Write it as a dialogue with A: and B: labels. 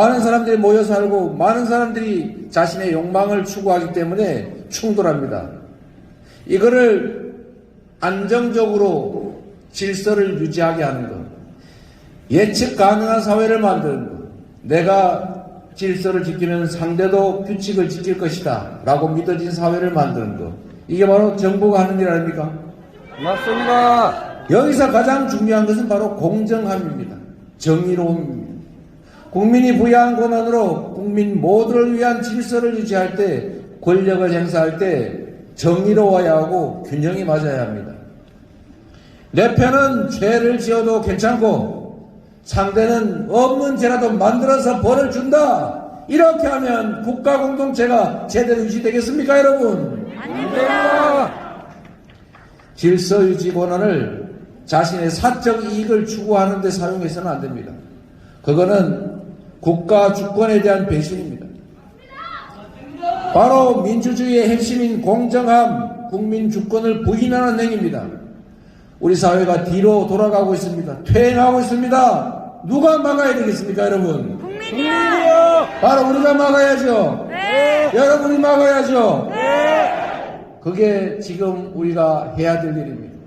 A: 많은 사람들이 모여 살고 많은 사람들이 자신의 욕망을 추구하기 때문에 충돌합니다. 이거를 안정적으로 질서를 유지하게 하는 것, 예측 가능한 사회를 만드는 것, 내가 질서를 지키면 상대도 규칙을 지킬 것이다 라고 믿어진 사회를 만드는 것, 이게 바로 정부가 하는 일 아닙니까?
B: 맞습니다.
A: 여기서 가장 중요한 것은 바로 공정함입니다. 정의로움입니다. 국민이 부여한 권한으로 국민 모두를 위한 질서를 유지할 때 권력을 행사할 때 정의로워야 하고 균형이 맞아야 합니다. 내 편은 죄를 지어도 괜찮고 상대는 없는 죄라도 만들어서 벌을 준다. 이렇게 하면 국가 공동체가 제대로 유지되겠습니까, 여러분?
B: 됩니다.
A: 질서 유지 권한을 자신의 사적 이익을 추구하는 데 사용해서는 안 됩니다. 그거는 국가 주권에 대한 배신입니다. 바로 민주주의의 핵심인 공정함, 국민 주권을 부인하는 행위입니다. 우리 사회가 뒤로 돌아가고 있습니다. 퇴행하고 있습니다. 누가 막아야 되겠습니까, 여러분?
B: 국민이요.
A: 바로 우리가 막아야죠. 여러분이 막아야죠. 그게 지금 우리가 해야 될 일입니다.